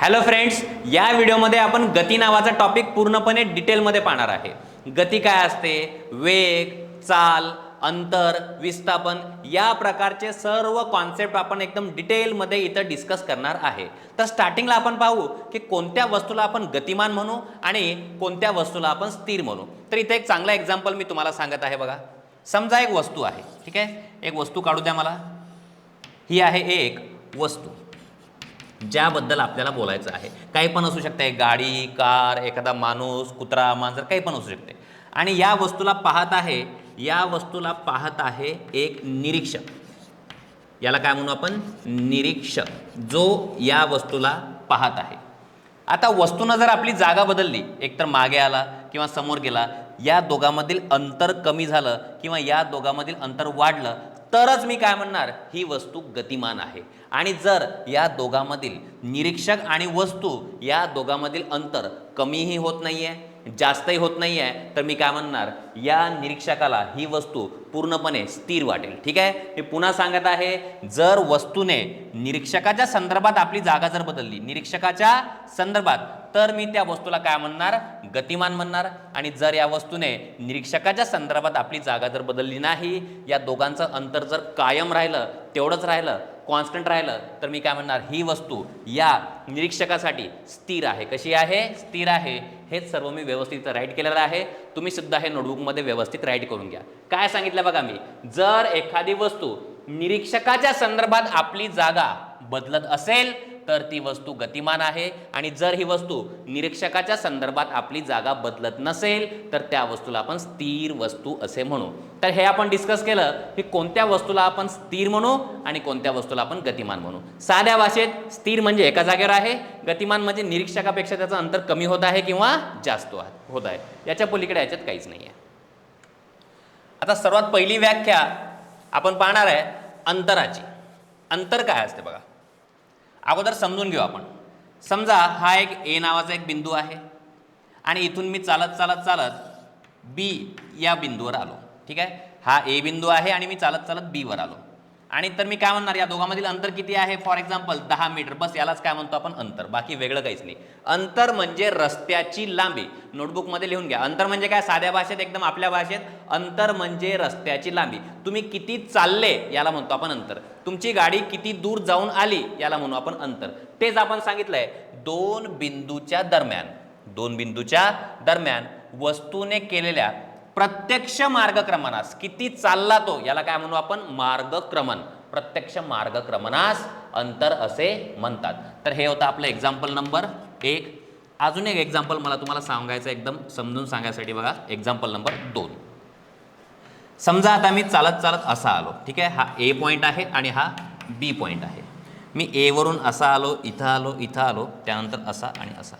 Hello friends या व्हिडिओमध्ये आपण गती नावाचा टॉपिक पूर्णपणे डिटेलमध्ये पाहणार आहे. गती काय असते? वेग चाल अंतर विस्थापन या प्रकारचे सर्व कॉन्सेप्ट आपण एकदम डिटेलमध्ये इथं डिस्कस करणार आहे. तर स्टार्टिंगला आपण पाहू की कोणत्या वस्तूला आपण गतिमान म्हणू आणि कोणत्या वस्तूला आपण स्थिर म्हणू. तर इथे एक चांगला एक्झाम्पल मी तुम्हाला सांगत आहे बघा. समजा एक वस्तू आहे ठीक आहे? एक वस्तू काढू द्या मला. ही आहे एक वस्तू. ज्याबद्दल आपल्याला बोलायचं आहे. काही पण असू शकते गाडी कार एखादा माणूस कुत्रा मांजर काही पण असू शकते. आणि या वस्तूला पाहत आहे या वस्तूला पाहत आहे एक निरीक्षक. याला काय म्हणू आपण? निरीक्षक. जो या वस्तूला पाहत आहे. आता वस्तूनं जर आपली जागा बदलली एकतर मागे आला किंवा समोर गेला या दोघांमधील अंतर कमी झालं किंवा या दोघांमधील अंतर वाढलं तरच मी काय म्हणणार? ही वस्तू गतिमान आहे. आणि जर या दोघांमधील निरीक्षक आणि वस्तू या दोघांमधील अंतर कमीही होत नाहीये जास्तही होत नाही आहे तर मी काय म्हणणार? या निरीक्षकाला ही वस्तू पूर्णपणे स्थिर वाटेल. ठीक आहे? मी पुन्हा सांगत आहे जर वस्तूने निरीक्षकाच्या संदर्भात आपली जागा जर बदलली निरीक्षकाच्या संदर्भात तर मी त्या वस्तूला काय म्हणणार? गतिमान म्हणणार. आणि जर या वस्तूने निरीक्षकाच्या संदर्भात आपली जागा जर बदलली नाही या दोघांचं अंतर जर कायम राहिलं तेवढंच राहिलं कॉन्स्टंट राहिलं तर मी काय म्हणणार? ही वस्तू या निरीक्षकासाठी स्थिर आहे. कशी आहे? स्थिर आहे. हेच सर्व मी व्यवस्थित राईट केलेलं आहे. तुम्ही सुद्धा हे नोटबुकमध्ये व्यवस्थित राईट करून घ्या. काय सांगितलं बघा मी? जर एखादी वस्तू निरीक्षकाच्या संदर्भात आपली जागा बदलत असेल तर ती वस्तू गतिमान आहे आणि जर ही वस्तू निरीक्षकाच्या संदर्भात आपली जागा बदलत नसेल तर त्या वस्तूला आपण स्थिर वस्तू असे म्हणू. तर हे आपण डिस्कस केलं की कोणत्या वस्तूला आपण स्थिर म्हणू आणि कोणत्या वस्तूला आपण गतिमान म्हणू. साध्या भाषेत स्थिर म्हणजे एका जागेवर आहे गतिमान म्हणजे निरीक्षकापेक्षा त्याचं अंतर कमी होत आहे किंवा जास्त होत आहे याच्या पलीकडे याच्यात काहीच नाही आहे आता सर्वात पहिली व्याख्या आपण पाहणार आहे अंतराची. अंतर काय असते बघा. अगोदर समजून घेऊ आपण. समजा हा एक ए नावाचा एक बिंदू आहे आणि इथून मी चालत चालत चालत बी या बिंदूवर आलो. ठीक आहे? हा ए बिंदू आहे आणि मी चालत चालत बीवर आलो. आणि तर मी काय म्हणणार या दोघांमधील अंतर किती आहे? फॉर एक्झाम्पल दहा मीटर बस यालाच काय म्हणतो आपण? अंतर. बाकी वेगळं काहीच नाही. अंतर म्हणजे रस्त्याची लांबी. नोटबुकमध्ये लिहून घ्या. अंतर म्हणजे काय? साध्या भाषेत एकदम आपल्या भाषेत अंतर म्हणजे रस्त्याची लांबी. तुम्ही किती चालले याला म्हणतो आपण अंतर. तुमची गाडी किती दूर जाऊन आली याला म्हणू आपण अंतर. तेच आपण सांगितलंय. दोन बिंदूच्या दरम्यान. दोन बिंदूच्या दरम्यान वस्तूने केलेल्या प्रत्यक्ष मार्गक्रमणास. किती चालला तो? याला काय म्हणू आपण? मार्गक्रमण. प्रत्यक्ष मार्गक्रमणास अंतर असे म्हणतात. तर हे होतं आपलं एक्झाम्पल नंबर एक. अजून एक एक्झाम्पल मला तुम्हाला सांगायचं एकदम समजून सांगायसाठी बघा. एक्झाम्पल नंबर दोन. समजा आता मी चालत चालत असा आलो. ठीक आहे? हा ए पॉईंट आहे आणि हा बी पॉईंट आहे. मी एवरून असा आलो इथं आलो इथं आलो त्यानंतर असा आणि असा.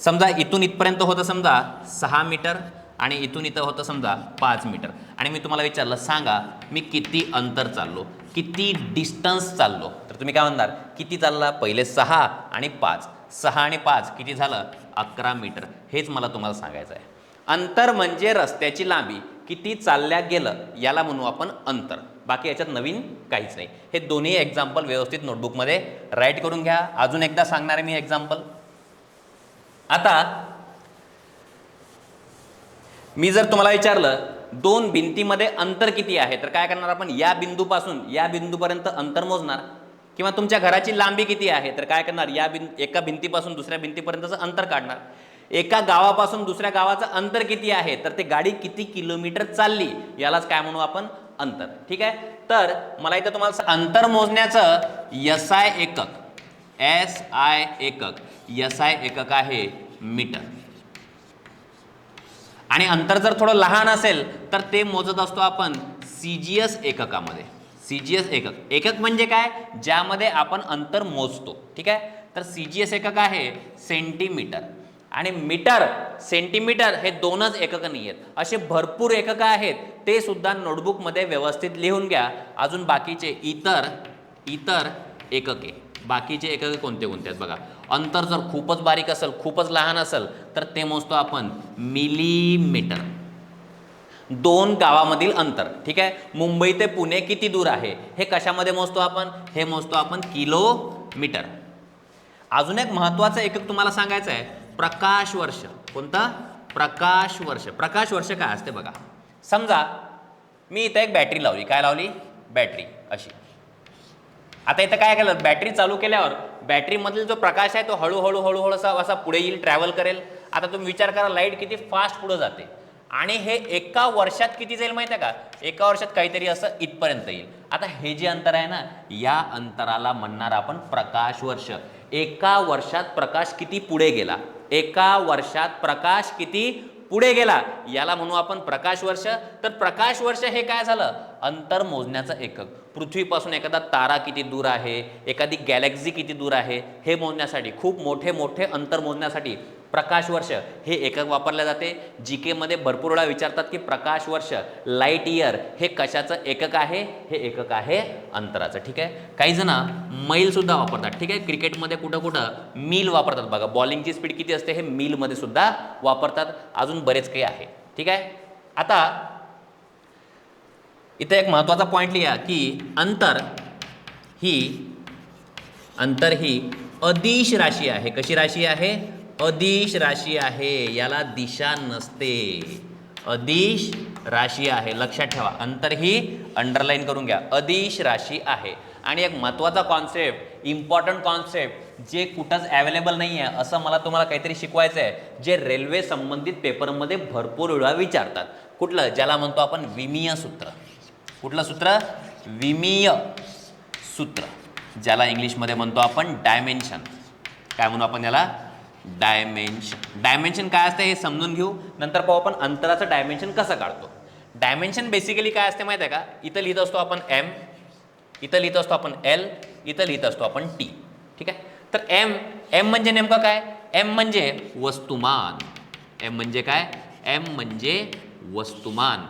समजा इथून इथपर्यंत होतं समजा सहा मीटर आणि इथून इथं होतं समजा पाच मीटर. आणि मी तुम्हाला विचारलं सांगा मी किती अंतर चाललो? किती डिस्टन्स चाललो? तर तुम्ही काय म्हणणार? किती चालला? पहिले सहा आणि पाच. सहा आणि पाच किती झालं? अकरा मीटर. हेच मला तुम्हाला सांगायचं आहे. अंतर म्हणजे रस्त्याची लांबी. किती चालल्या गेलं याला म्हणू आपण अंतर. बाकी याच्यात नवीन काहीच नाही. हे दोन्ही एक्झाम्पल व्यवस्थित नोटबुकमध्ये राईट करून घ्या. अजून एकदा सांगणार आहे मी एक्झाम्पल आता मी जर तुम्हाला विचारलं दोन भिंतीमध्ये अंतर किती आहे तर काय करणार आपण? या बिंदूपासून या बिंदूपर्यंत अंतर मोजणार. किंवा तुमच्या घराची लांबी किती आहे तर काय करणार? या बिं एका भिंतीपासून दुसऱ्या भिंतीपर्यंतचं अंतर काढणार. एका गावापासून दुसऱ्या गावाचं अंतर किती आहे तर ते गाडी किती किलोमीटर चालली यालाच काय म्हणू आपण? अंतर. ठीक आहे? तर मला इथं तुम्हाला अंतर मोजण्याचं एस आय एकक. एस आय एकक. एस आय एकक आहे मीटर. आणि अंतर जर थोडं लहान असेल तर ते मोजत असतो आपण सी जी एस एककामध्ये. सी जी एस एकक. एकक म्हणजे काय? ज्यामध्ये आपण अंतर मोजतो. ठीक आहे? तर सी जी एस एकक आहे सेंटीमीटर आणि मीटर सेंटीमीटर हे दोनच एकक नाही आहेत असे भरपूर एकक आहेत ते सुद्धा नोटबुकमध्ये व्यवस्थित लिहून घ्या. अजून बाकीचे इतर इतर एकके. बाकीचे एकके कोणते कोणते आहेत बघा. अंतर जर खूपच बारीक असेल खूपच लहान असेल तर ते मोजतो आपण मिलीमीटर दोन गावामधील अंतर ठीक आहे? मुंबई ते पुणे किती दूर आहे? हे कशामध्ये मोजतो आपण? हे मोजतो आपण किलोमीटर अजून एक महत्वाचं एकक तुम्हाला सांगायचं आहे. प्रकाश वर्ष. कोणता? प्रकाश वर्ष. प्रकाश वर्ष काय असते बघा. समजा मी इथं एक बॅटरी लावली. काय लावली? बॅटरी अशी. आता इथं काय केलं? बॅटरी चालू केल्यावर बॅटरीमधील जो प्रकाश आहे तो हळूहळू हळूहळू असा असा पुढे येईल ट्रॅव्हल करेल. आता तुम्ही विचार करा लाइट किती फास्ट पुढे जाते. आणि हे एका वर्षात किती जाईल माहिती आहे का? एका वर्षात काहीतरी असं इथपर्यंत येईल. आता हे जे अंतर आहे ना या अंतराला म्हणणार आपण प्रकाश वर्ष एका वर्षात प्रकाश किती पुढे गेला? एका वर्षात प्रकाश किती पुढे गेला. याला म्हणू आपण प्रकाश वर्ष. तर प्रकाश वर्ष हे काय झालं? अंतर मोजण्याचं एकक. पृथ्वीपासून एखादा तारा किती दूर आहे? एखादी गॅलेक्झी किती दूर आहे? हे मोजण्यासाठी खूप मोठे मोठे अंतर मोजण्यासाठी प्रकाश वर्ष हे एकक वापरले जाते. जी केमध्ये भरपूर वेळा विचारतात की प्रकाश वर्ष लाइट इयर हे कशाचं एकक आहे? हे एकक आहे अंतराचं ठीक आहे? काही जण मैलसुद्धा वापरतात ठीक आहे? क्रिकेटमध्ये कुठं कुठं मील वापरतात बघा. बॉलिंगची स्पीड किती असते हे मीलमध्ये सुद्धा वापरतात. अजून बरेच काही आहे ठीक आहे? आता इथं एक महत्त्वाचा पॉईंट लिहा की अंतर ही अंतर ही अदिश राशी आहे. कशी राशी आहे? अदिश राशी आहे याला दिशा नसते. अदिश राशी आहे लक्षात ठेवा. अंतर ही अंडरलाईन करून घ्या. अदिश राशी आहे. आणि एक महत्त्वाचा कॉन्सेप्ट इम्पॉर्टंट कॉन्सेप्ट जे कुठंच अवेलेबल नाही आहे असं मला तुम्हाला काहीतरी शिकवायचं आहे जे रेल्वे संबंधित पेपरमध्ये भरपूर वेळा विचारतात. कुठलं? ज्याला म्हणतो आपण विमीय सूत्र. कुठलं सूत्र? विमीय सूत्र. ज्याला इंग्लिशमध्ये म्हणतो आपण डायमेन्शन काय म्हणू आपण याला? डायमेन्शन डायमेन्शन काय असतं हे समजून घेऊ. नंतर पाहू आपण अंतराचं डायमेन्शन कसं काढतो. डायमेन्शन बेसिकली काय असते माहिती आहे का? इथं लिहित असतो आपण एम इथं लिहित असतो आपण एल इथं लिहित असतो आपण टी ठीक आहे? तर एम एम म्हणजे नेमकं काय? एम म्हणजे वस्तुमान. एम म्हणजे काय? एम म्हणजे वस्तुमान.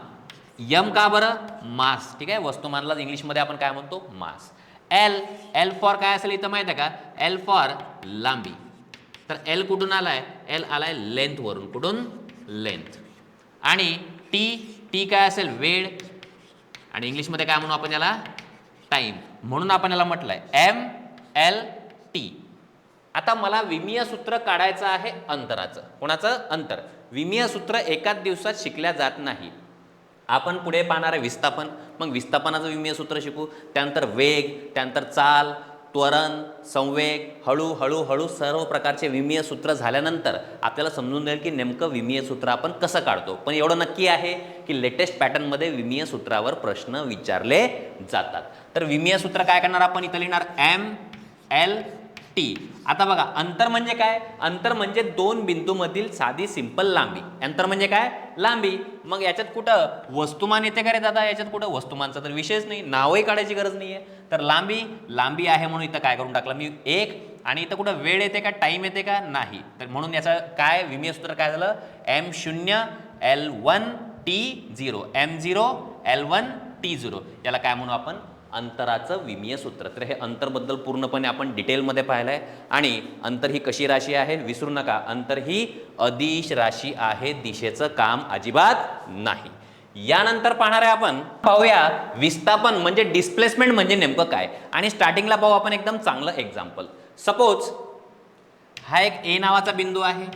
यम का बरं? मास. ठीक आहे? वस्तुमानला इंग्लिशमध्ये आपण काय म्हणतो? मास. एल एल फॉर काय असेल इथं माहिती आहे का? एल फॉर लांबी. तर एल कुठून आलाय? एल आलाय लेंथवरून कुठून? लेंथ आणि टी टी काय असेल? वेळ. आणि इंग्लिशमध्ये काय म्हणू आपण याला? टाईम म्हणून आपण याला म्हटलं आहे एम एल टी आता मला विमीय सूत्र काढायचं आहे अंतराचं. कोणाचं? अंतर. विमीय सूत्र एकाच दिवसात शिकल्या जात नाही. आपण पुढे पाहणार आहे विस्थापन. मग विस्थापनाचं विमीय सूत्र शिकू. त्यानंतर वेग त्यानंतर चाल त्वरण संवेग हळू हळू हळू सर्व प्रकारचे विमीय सूत्र झाल्यानंतर आपल्याला समजून जाईल की नेमकं विमीय सूत्र आपण कसं काढतो. पण एवढं नक्की आहे की लेटेस्ट पॅटर्नमध्ये विमीय सूत्रावर प्रश्न विचारले जातात. तर विमीय सूत्र काय करणार आपण इथं लिहिणार? M L T. आता बघा अंतर म्हणजे काय? अंतर म्हणजे दोन बिंदूमधील साधी सिंपल लांबी. अंतर म्हणजे काय? लांबी. मग याच्यात कुठं वस्तुमान येते का रे दादा? याच्यात कुठं? वस्तुमानचा तर विषयच नाही. नावही काढायची गरज नाही आहे तर लांबी लांबी आहे म्हणून इथं काय करून टाकलं? मी एक. आणि इथं कुठं वेळ येते का? टाईम येते का? नाही. तर म्हणून याचं काय? विमीय सूत्र काय झालं? एम शून्य L one T zero M zero L one T zero याला काय म्हणू आपण? अंतराचं विमीय सूत्र. तर हे अंतरबद्दल पूर्णपणे आपण डिटेलमध्ये पाहिलं आहे आणि अंतर ही कशी राशी आहे? विसरू नका. अंतर ही अदिश राशी आहे. दिशेचं काम अजिबात नाही. यानंतर पाहणार आहे आपण पाहूया विस्थापन म्हणजे डिस्प्लेसमेंट म्हणजे नेमकं काय? आणि स्टार्टिंगला पाहू आपण एकदम चांगलं एक्झाम्पल सपोज हा एक ए नावाचा बिंदू आहे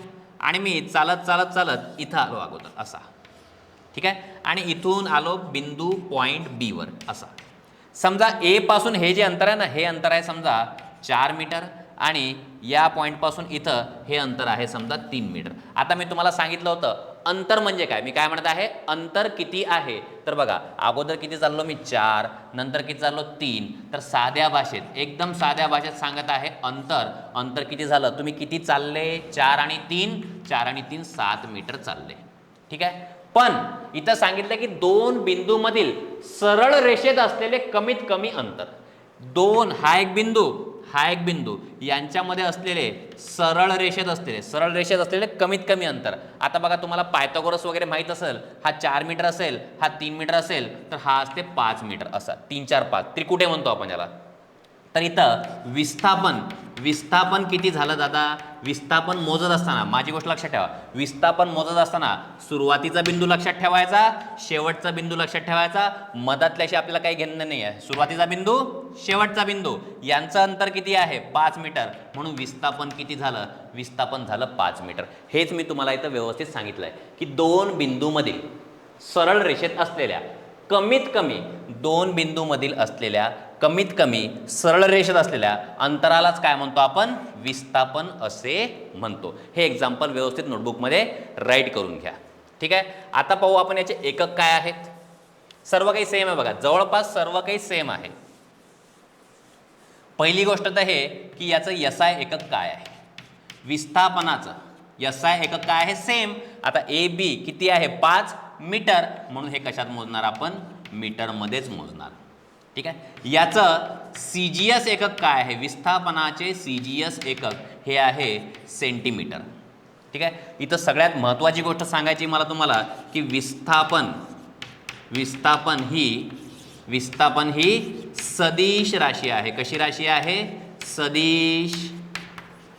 आणि मी चालत चालत चालत इथं आलो अगोदर. असा. ठीक आहे? आणि इथून आलो बिंदू पॉईंट बीवर असा. समजा ए पासून हे जे अंतर आहे ना हे अंतर आहे समजा चार मीटर आणि या पॉईंटपासून इथं हे अंतर आहे समजा तीन मीटर. आता मी तुम्हाला सांगितलं होतं अंतर म्हणजे काय? मी काय म्हणत आहे? अंतर किती आहे? तर बघा अगोदर किती चाललो मी? चार नंतर किती चाललो? तीन. तर साध्या भाषेत एकदम साध्या भाषेत सांगत आहे अंतर. अंतर किती झालं? तुम्ही किती चालले? चार आणि तीन. चार आणि तीन सात मीटर चालले. ठीक आहे? पण इथं सांगितलं की दोन बिंदूमधील सरळ रेषेत असलेले कमीत कमी अंतर. दोन हा एक बिंदू हा एक बिंदू यांच्यामध्ये असलेले सरळ रेषेत असलेले सरळ रेषेत असलेले कमीत कमी अंतर. आता बघा तुम्हाला पायथागोरस वगैरे माहीत असेल हा चार मीटर असेल हा तीन मीटर असेल तर हा असते पाच मीटर असा तीन चार पाच. त्रिकुटे म्हणतो आपण याला. तर इथं विस्थापन विस्थापन किती झालं दादा? विस्थापन मोजत असताना माझी गोष्ट लक्षात ठेवा. विस्थापन मोजत असताना सुरुवातीचा बिंदू लक्षात ठेवायचा शेवटचा बिंदू लक्षात ठेवायचा. मधातल्याशी आपल्याला काही घेणं नाही आहे सुरुवातीचा बिंदू शेवटचा बिंदू. यांचं अंतर किती आहे? पाच मीटर. म्हणून विस्थापन किती झालं? विस्थापन झालं पाच मीटर. हेच मी तुम्हाला इथं व्यवस्थित सांगितलं आहे की दोन बिंदूमधील सरळ रेषेत असलेल्या कमीत कमी दोन बिंदूमधील असलेल्या कमीत कमी सरळ रेषेत असलेल्या अंतरालाच काय म्हणतो आपण? विस्थापन असे म्हणतो. हे एक्झाम्पल व्यवस्थित नोटबुकमध्ये राईट करून घ्या. ठीक आहे? आता पाहू आपण याचे एकक काय आहेत. सर्व काही सेम आहे बघा. जवळपास सर्व काही सेम आहे. पहिली गोष्ट तर हे की याचं यसाय एकक काय आहे? विस्थापनाचं यसाय एकक काय आहे? सेम आता ए बी किती आहे? पाच मीटर. म्हणून हे कशात मोजणार आपण? मीटरमध्येच मोजणार. ठीक आहे? याचं सी जी एस एकक काय आहे? विस्थापनाचे सी जी एस एकक हे आहे सेंटीमीटर ठीक आहे? इथं सगळ्यात महत्त्वाची गोष्ट सांगायची मला तुम्हाला की विस्थापन विस्थापन ही विस्थापन ही सदिश राशी आहे. कशी राशी आहे? सदिश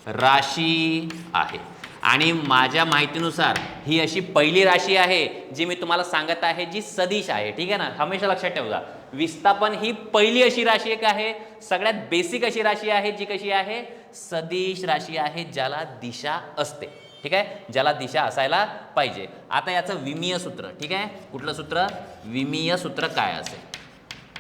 राशी आहे. आणि माझ्या माहितीनुसार ही अशी पहिली राशी आहे जी मी तुम्हाला सांगत आहे जी सदिश आहे. ठीक आहे ना? हमेशा लक्षात ठेवा विस्थापन ही पहिली अशी राशी एक आहे. सगळ्यात बेसिक अशी राशी आहे जी कशी आहे? सदिश राशी आहे ज्याला दिशा असते. ठीक आहे? ज्याला दिशा असायला पाहिजे. आता याचं विमीय सूत्र ठीक आहे? कुठलं सूत्र? विमीय सूत्र काय असेल?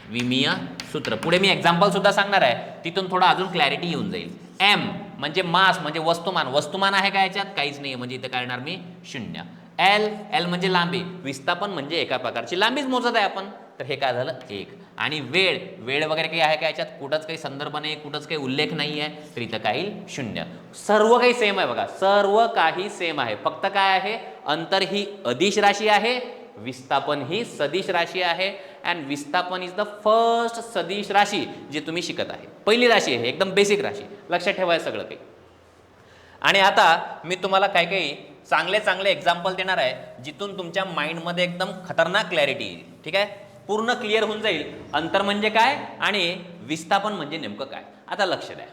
विमीय सूत्र. पुढे मी एक्झाम्पल सुद्धा सांगणार आहे. तिथून थोडं अजून क्लॅरिटी येऊन जाईल. एम म्हणजे मास म्हणजे वस्तुमान. वस्तुमान आहे का याच्यात? काहीच नाही म्हणजे इथं काय येणार मी? शून्य. एल एल म्हणजे लांबी. विस्थापन म्हणजे एका प्रकारची लांबीच मोजत आहे आपण. तर हे काय झालं? एक. आणि वेळ. वेळ वगैरे काही आहे का याच्यात? कुठंच काही संदर्भ नाही कुठंच काही उल्लेख नाही आहे. तर इथं काही शून्य. सर्व काही सेम आहे बघा. सर्व काही सेम आहे. फक्त काय आहे? अंतर ही अदिश राशी आहे विस्थापन ही सदिश राशी आहे अँड विस्थापन इज द फर्स्ट सदिश राशी जी तुम्ही शिकत आहे. पहिली राशी आहे एकदम बेसिक राशी. लक्षात ठेवायचं सगळं काही. आणि आता मी तुम्हाला काही काही चांगले चांगले एक्झाम्पल देणार आहे जिथून तुमच्या माइंडमध्ये एकदम खतरनाक क्लॅरिटी येईल. ठीक आहे? पूर्ण क्लिअर होऊन जाईल. अंतर म्हणजे काय आणि विस्थापन म्हणजे नेमकं काय? आता लक्ष द्या.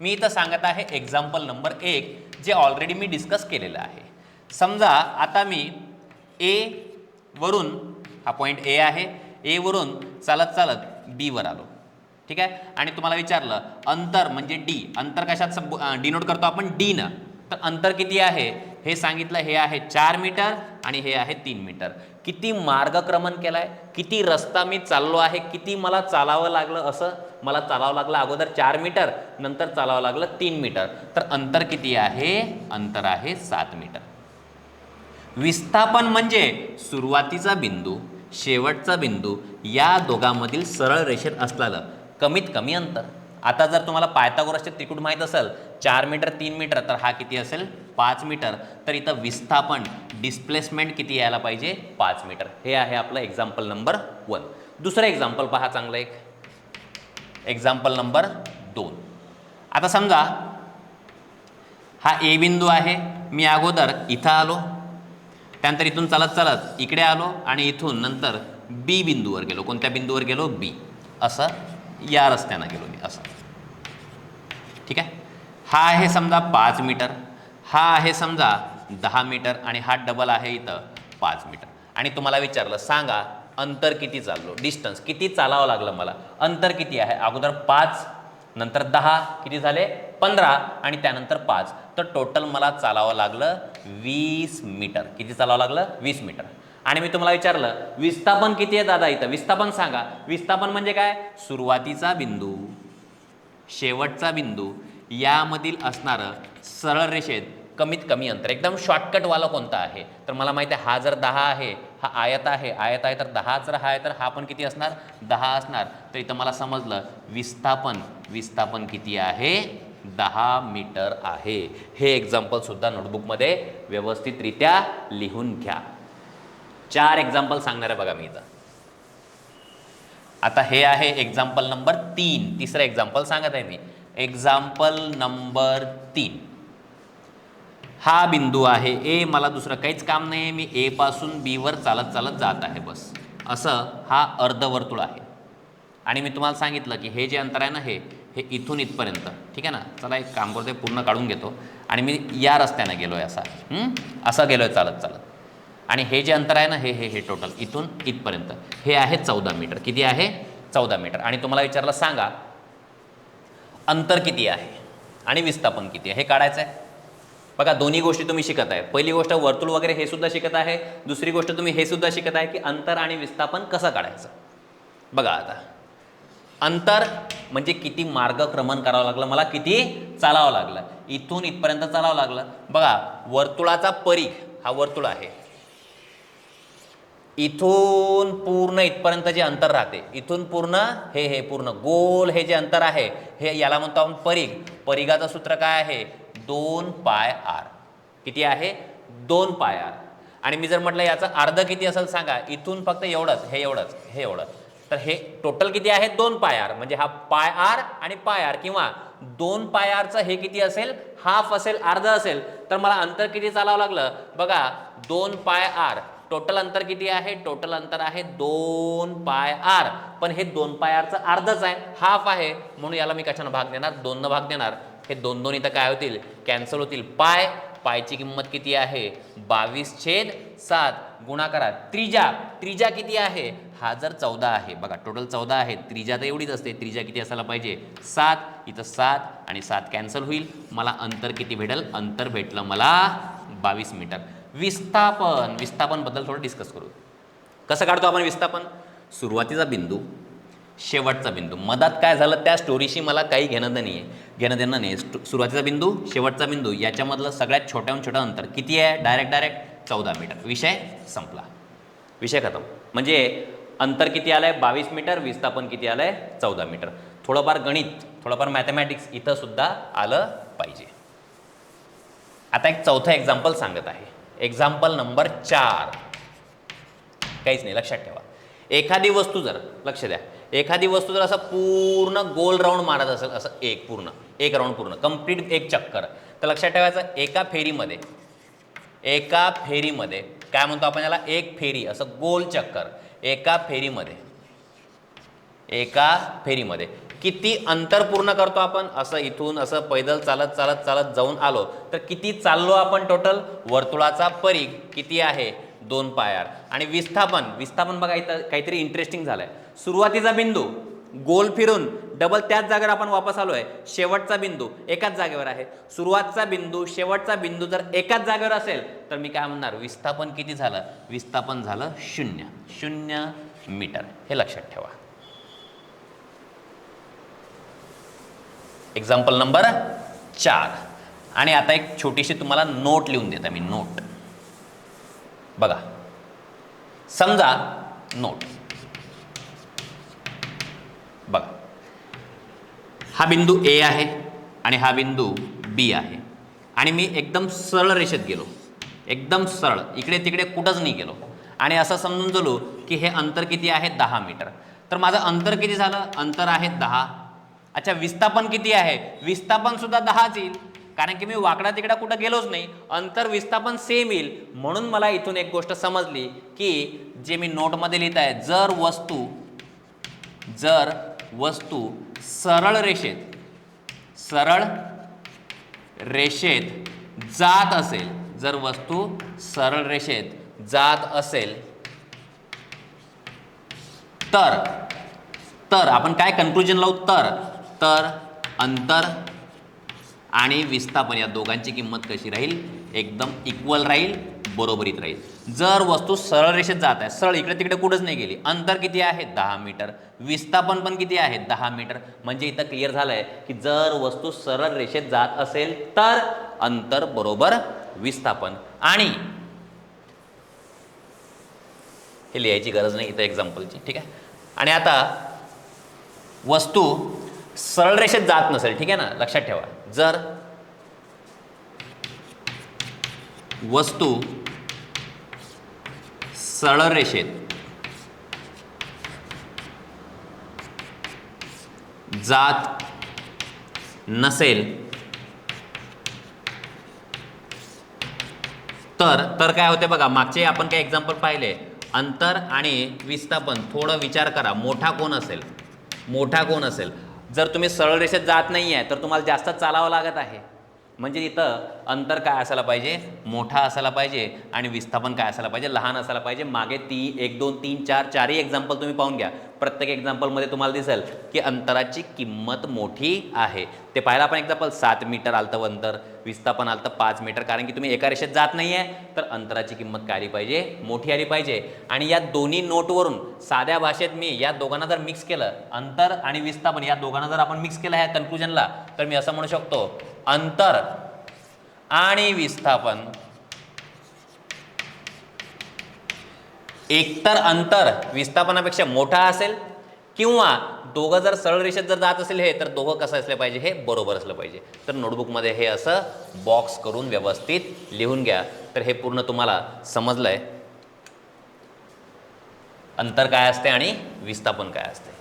मी इथं सांगत आहे एक्झाम्पल नंबर एक जे ऑलरेडी मी डिस्कस केलेलं आहे. समजा आता मी ए वरून हा पॉईंट ए आहे. ए वरून चालत चालत बीवर आलो. ठीक आहे? आणि तुम्हाला विचारलं अंतर म्हणजे डी अंतर कशात सब डिनोट करतो आपण डी न. तर अंतर किती आहे? हे सांगितलं हे आहे चार मीटर आणि हे आहे तीन मीटर. किती मार्गक्रमण केलाय किती रस्ता मी चाललो आहे किती मला चालावं लागलं असं मला चालावं लागलं अगोदर चार मीटर नंतर चालावं लागलं तीन मीटर. तर अंतर किती आहे? अंतर आहे सात मीटर. विस्थापन म्हणजे सुरुवातीचा बिंदू शेवटचा बिंदू या दोघांमधील सरळ रेषेत असलेलं कमीत कमी अंतर. आता जर तुम्हाला पायथागोरसचे त्रिकूट माहीत असेल चार मीटर तीन मीटर तर हा किती असेल? पाच मीटर तर इथं विस्थापन डिस्प्लेसमेंट किती यायला पाहिजे? पाच मीटर. हे आहे आपलं एक्झाम्पल नंबर वन दुसरं एक्झाम्पल पहा चांगलं एक. एक्झाम्पल नंबर दोन. आता समजा हा ए बिंदू आहे मी अगोदर इथं आलो त्यानंतर इथून चालत चालत इकडे आलो आणि इथून नंतर बी बिंदूवर गेलो. कोणत्या बिंदूवर गेलो? बी असं या रस्त्यानं गेलो मी असं. ठीक आहे? हा आहे समजा पाच मीटर. हा आहे समजा दहा मीटर आणि हा डबल आहे इथं पाच मीटर. आणि तुम्हाला विचारलं सांगा अंतर किती चाललो? डिस्टन्स किती चालावं लागलं मला? अंतर किती आहे? अगोदर पाच नंतर दहा किती झाले? पंधरा आणि त्यानंतर पाच. तर टोटल मला चालावं लागलं वीस मीटर. किती चालावं लागलं? वीस मीटर. आणि मी तुम्हाला विचारलं विस्थापन किती आहे दादा इथं? विस्थापन सांगा. विस्थापन म्हणजे काय? सुरुवातीचा बिंदू शेवटचा बिंदू यामधील असणारं सरळ रेषेत कमीत कमी अंतर. एकदम शॉर्टकटवाला कोणता आहे? तर मला माहिती आहे हा जर दहा आहे हा आयत आहे आयत आहे तर दहा जर हा आहे तर हा पण किती असणार? दहा असणार. तर इथं मला समजलं विस्थापन विस्थापन किती आहे? दहा मीटर आहे. हे एक्झाम्पलसुद्धा नोटबुकमध्ये व्यवस्थितरित्या लिहून घ्या. चार एक्झाम्पल सांगणार आहे बघा मी इथं. आता हे आहे एक्झाम्पल नंबर तीन. तिसरं एक्झाम्पल सांगत आहे मी. एक्झाम्पल नंबर तीन. हा बिंदू आहे. ए मला दुसरं काहीच काम नाही आहे मी ए पासून बीवर चालत चालत जात आहे बस. असं हा अर्धवर्तुळ आहे. आणि मी तुम्हाला सांगितलं की हे जे अंतर आहे ना हे हे इथून इथपर्यंत. ठीक आहे ना? चला एक काम करतो पूर्ण काढून घेतो. आणि मी या रस्त्यानं गेलो आहे असा. असा असं गेलो आहे चालत चालत. आणि हे जे अंतर आहे ना हे हे हे टोटल इथून इथपर्यंत. हे आहे चौदा मीटर. किती आहे? चौदा मीटर. आणि तुम्हाला विचारलं सांगा अंतर किती आहे? आणि विस्थापन किती आहे? हे काढायचं आहे बघा दोन्ही गोष्टी तुम्ही शिकत आहे. पहिली गोष्ट वर्तुळ वगैरे हे सुद्धा शिकत आहे. दुसरी गोष्ट तुम्ही हे सुद्धा शिकत आहे की अंतर आणि विस्थापन कसं काढायचं? बघा आता. अंतर म्हणजे किती मार्गक्रमण करावं लागलं मला किती चालावं लागलं. इथून इथपर्यंत चालावं लागलं. बघा वर्तुळाचा परीघ हा वर्तुळ आहे. इथून पूर्ण इथपर्यंत जे अंतर राहते इथून पूर्ण हे हे पूर्ण गोल हे जे अंतर आहे हे याला म्हणतो आपण परीघ परीघाचं सूत्र काय आहे? दोन पाय आर. किती आहे? दोन पाय आर. आणि मी जर म्हटलं याचं अर्ध किती असेल सांगा. इथून फक्त एवढंच हे एवढंच हे एवढंच. तर हे टोटल किती आहे? दोन पाय आर. म्हणजे हा पाय आर आणि पाय आर. किंवा दोन पाय आरचं हे किती असेल? हाफ असेल अर्ध असेल. तर मला अंतर किती चालावं लागलं? बघा दोन पाय आर. टोटल अंतर किती आहे? टोटल अंतर आहे दोन पाय आर. पण हे दोन पाय आरचं अर्धच आहे. हाफ आहे. म्हणून याला मी कशानं भाग देणार? दोननं भाग देणार. हे दोन दोन इथं काय होतील? कॅन्सल होतील. पाय पायची किंमत किती आहे? बावीस छेद सात गुणाकारात त्रिजा. त्रिजा किती आहे? हा जर चौदा आहे. बघा टोटल चौदा आहे. त्रिजा तर एवढीच असते. त्रिजा किती असायला पाहिजे? सात. इथं सात आणि सात कॅन्सल होईल. मला अंतर किती भेटेल? अंतर भेटलं मला बावीस मीटर. विस्थापन. विस्थापनबद्दल थोडं डिस्कस करू. कसं काढतो आपण विस्थापन? सुरुवातीचा बिंदू शेवटचा बिंदू. मधात काय झालं? त्या स्टोरीशी मला काही घेणं नाही आहे घेणं देणं नाही सुरुवातीचा बिंदू शेवटचा बिंदू याच्यामधलं सगळ्यात छोट्याहून छोटं अंतर किती आहे? डायरेक्ट डायरेक्ट चौदा मीटर विषय संपला. विषय खतम. म्हणजे अंतर किती आलं आहे बावीस मीटर विस्थापन किती आलं आहे चौदा मीटर थोडंफार गणित थोडंफार मॅथमॅटिक्स इथं सुद्धा आलं पाहिजे. आता एक चौथं एक्झाम्पल सांगत आहे. एक्झाम्पल नंबर चार. काहीच नाही. लक्षात ठेवा. एखादी वस्तू जर लक्ष द्या. एखादी वस्तू जर असं पूर्ण गोल राऊंड मारत असेल असं एक पूर्ण एक राऊंड पूर्ण कंप्लीट एक चक्कर तर लक्षात ठेवायचं एका फेरीमध्ये एका फेरीमध्ये काय म्हणतो आपण याला? एक फेरी असं गोल चक्कर एका फेरीमध्ये एका फेरीमध्ये. किती अंतर पूर्ण करतो आपण? असं इथून असं पैदल चालत चालत चालत जाऊन आलो तर किती चाललो आपण टोटल वर्तुळाचा परीघ किती आहे? दोन पायार आणि विस्थापन विस्थापन बघा इथं काहीतरी इंटरेस्टिंग झालं आहे सुरुवातीचा बिंदू गोल फिरून डबल त्याच जागेवर आपण वापस आलो आहे शेवटचा बिंदू एकाच जागेवर आहे. सुरुवातचा बिंदू शेवटचा बिंदू जर एकाच जागेवर असेल तर मी काय म्हणणार? विस्थापन किती झालं? विस्थापन झालं शून्य. शून्य मीटर. हे लक्षात ठेवा. एक्झाम्पल नंबर चार. आणि आता एक छोटीशी तुम्हाला नोट लिहून देता मी नोट बघा. समजा नोट हा बिंदू ए आहे आणि हा बिंदू बी आहे. आणि मी एकदम सरळ रेषेत गेलो. एकदम सरळ. इकडे तिकडे कुठंच नाही गेलो. आणि असं समजून गेलो की हे अंतर किती आहे? दहा मीटर. तर माझं अंतर किती झालं? अंतर आहे दहा. अच्छा विस्थापन किती आहे? विस्थापन सुद्धा दहाच येईल. कारण की मी वाकडा तिकडा कुठं गेलोच नाही. अंतर विस्थापन सेम येईल. म्हणून मला इथून एक गोष्ट समजली की जे मी नोटमध्ये लिहित आहे जर वस्तू जर वस्तू सरळ रेषेत सरळ रेषेत जात असेल जर वस्तू सरळ रेषेत जात असेल तर तर आपण काय कन्क्लुजन लावू? तर तर अंतर आणि विस्थापन या दोघांची किंमत कशी राहील? एकदम इक्वल राहील. बरोबरीत राहील. जर वस्तू सरळ रेषेत जात आहे सरळ इकडे तिकडे कुठंच नाही गेली अंतर किती आहे? दहा मीटर. विस्थापन पण किती आहे? दहा मीटर. म्हणजे इथं क्लिअर झालं आहे की जर वस्तू सरळ रेषेत जात असेल तर अंतर बरोबर विस्थापन. आणि हे लिहायची गरज नाही इथं एक्झाम्पलची ठीक आहे? आणि आता वस्तू सरळ रेषेत जात नसेल ठीक आहे ना? लक्षात ठेवा. जर वस्तू सरळ रेषेत. जात नसेल तर तर काय होते बघा मागचे आपण काय एक्झाम्पल पाहिले. अंतर आणि विस्थापन थोडं विचार करा. मोठा कोण असेल? मोठा कोण असेल? जर तुम्ही सरळ रेषेत जात नाही आहे तर तुम्हाला जास्त चालावं लागत आहे. म्हणजे इथं अंतर काय असायला पाहिजे? मोठा असायला पाहिजे आणि विस्थापन काय असायला पाहिजे? लहान असायला पाहिजे. मागे ती एक दोन तीन चार चारही एक्झाम्पल तुम्ही पाहून घ्या. प्रत्येक एक्झाम्पलमध्ये तुम्हाला दिसेल की अंतराची किंमत मोठी आहे. ते पाहिलं आपण एक्झाम्पल सात मीटर आलतं अंतर विस्थापन आलतं पाच मीटर कारण की तुम्ही एका रेषेत जात नाही आहे तर अंतराची किंमत काय आली पाहिजे? मोठी आली पाहिजे. आणि या दोन्ही नोटवरून साध्या भाषेत मी या दोघांना जर मिक्स केलं अंतर आणि विस्थापन या दोघांना जर आपण मिक्स केलं ह्या कन्क्लुजनला तर मी असं म्हणू शकतो अंतर आणि विस्थापन. एकतर अंतर विस्थापनापेक्षा मोठा असेल किंवा दोघं जर सरळ रेषेत जर जात असेल हे तर दोघं कसं असलं पाहिजे? हे बरोबर असलं पाहिजे. तर नोटबुकमध्ये हे असं बॉक्स करून व्यवस्थित लिहून घ्या. तर हे पूर्ण तुम्हाला समजलंय. अंतर काय असते आणि विस्थापन काय असते?